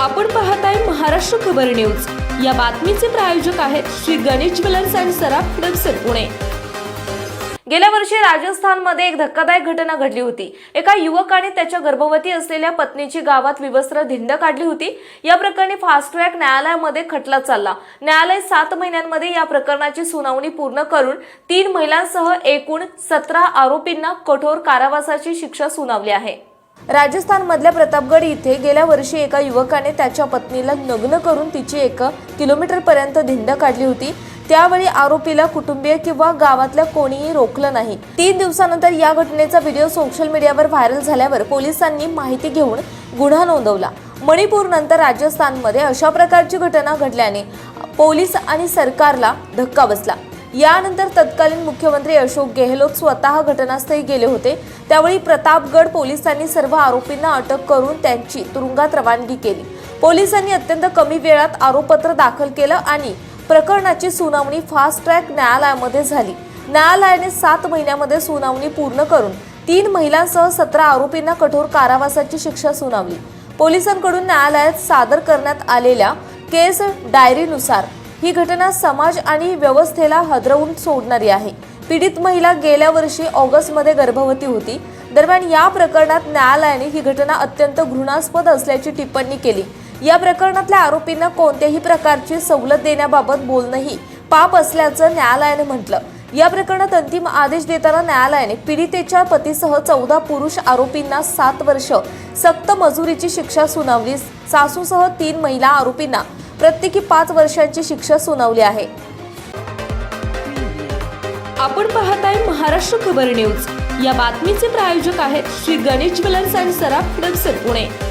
आपण पाहताय महाराष्ट्र खबर न्यूज. या बातमीचे प्रायोजक आहेत श्री गणेश ज्वेलर्स अँड सराफ हडपसर पुणे. गेल्या वर्षी राजस्थानमध्ये एक धक्कादायक घटना घडली होती. एका युवकाने त्याच्या गर्भवती असलेल्या पत्नीची गावात विवस्त्र धिंड काढली होती. या प्रकरणी फास्ट ट्रॅक न्यायालयामध्ये खटला चालला. न्यायालय सात महिन्यांमध्ये या प्रकरणाची सुनावणी पूर्ण करून तीन महिलांसह एकूण सतरा आरोपींना कठोर कारावासाची शिक्षा सुनावली आहे. राजस्थानमधल्या प्रतापगड इथे गेल्या वर्षी एका युवकाने त्याच्या पत्नीला नग्न करून तिची एक किलोमीटरपर्यंत धिंड काढली होती. त्यावेळी आरोपीला कुटुंबीय किंवा गावातल्या कोणीही रोखलं नाही. तीन दिवसानंतर या घटनेचा व्हिडिओ सोशल मीडियावर व्हायरल झाल्यावर पोलिसांनी माहिती घेऊन गुन्हा नोंदवला. मणिपूर नंतर राजस्थानमध्ये अशा प्रकारची घटना घडल्याने पोलीस आणि सरकारला धक्का बसला. यानंतर तत्कालीन मुख्यमंत्री अशोक गेहलोत स्वतः घटनास्थळी गेले होते. त्यावेळी प्रतापगड पोलिसांनी सर्व आरोपींना अटक करून त्यांची तुरुंगात रवानगी केली. पोलिसांनी अत्यंत कमी वेळात आरोपपत्र दाखल केलं आणि प्रकरणाची सुनावणी फास्ट ट्रॅक न्यायालयामध्ये झाली. न्यायालयाने सात महिन्यामध्ये सुनावणी पूर्ण करून तीन महिलांसह सतरा आरोपींना कठोर कारावासाची शिक्षा सुनावली. पोलिसांकडून न्यायालयात सादर करण्यात आलेल्या केस डायरीनुसार ही घटना समाज आणि व्यवस्थेला हदरवून सोडणारी आहे. पीडित महिला गेल्या वर्षी ऑगस्टमध्ये गर्भवती होती. दरम्यान या प्रकरणात न्यायालयाने ही घटना अत्यंत घृणास्पद असल्याची टिप्पणी केली. या प्रकरणातल्या आरोपींना कोणत्याही प्रकारची सवलत देण्याबाबत बोलणंही पाप असल्याचं न्यायालयाने म्हटलं. या प्रकरणात अंतिम आदेश देताना न्यायालयाने पीडितेच्या पतीसह चौदा पुरुष आरोपींना सात वर्ष सक्त मजुरीची शिक्षा सुनावली. सासूसह तीन महिला आरोपींना प्रत्येकी पाच वर्षांची शिक्षा सुनावली आहे. आपण पाहत आहे महाराष्ट्र खबर न्यूज. या बातमीचे प्रायोजक आहेत श्री गणेश ज्वेलर्स अँड सराफ हडपसर पुणे.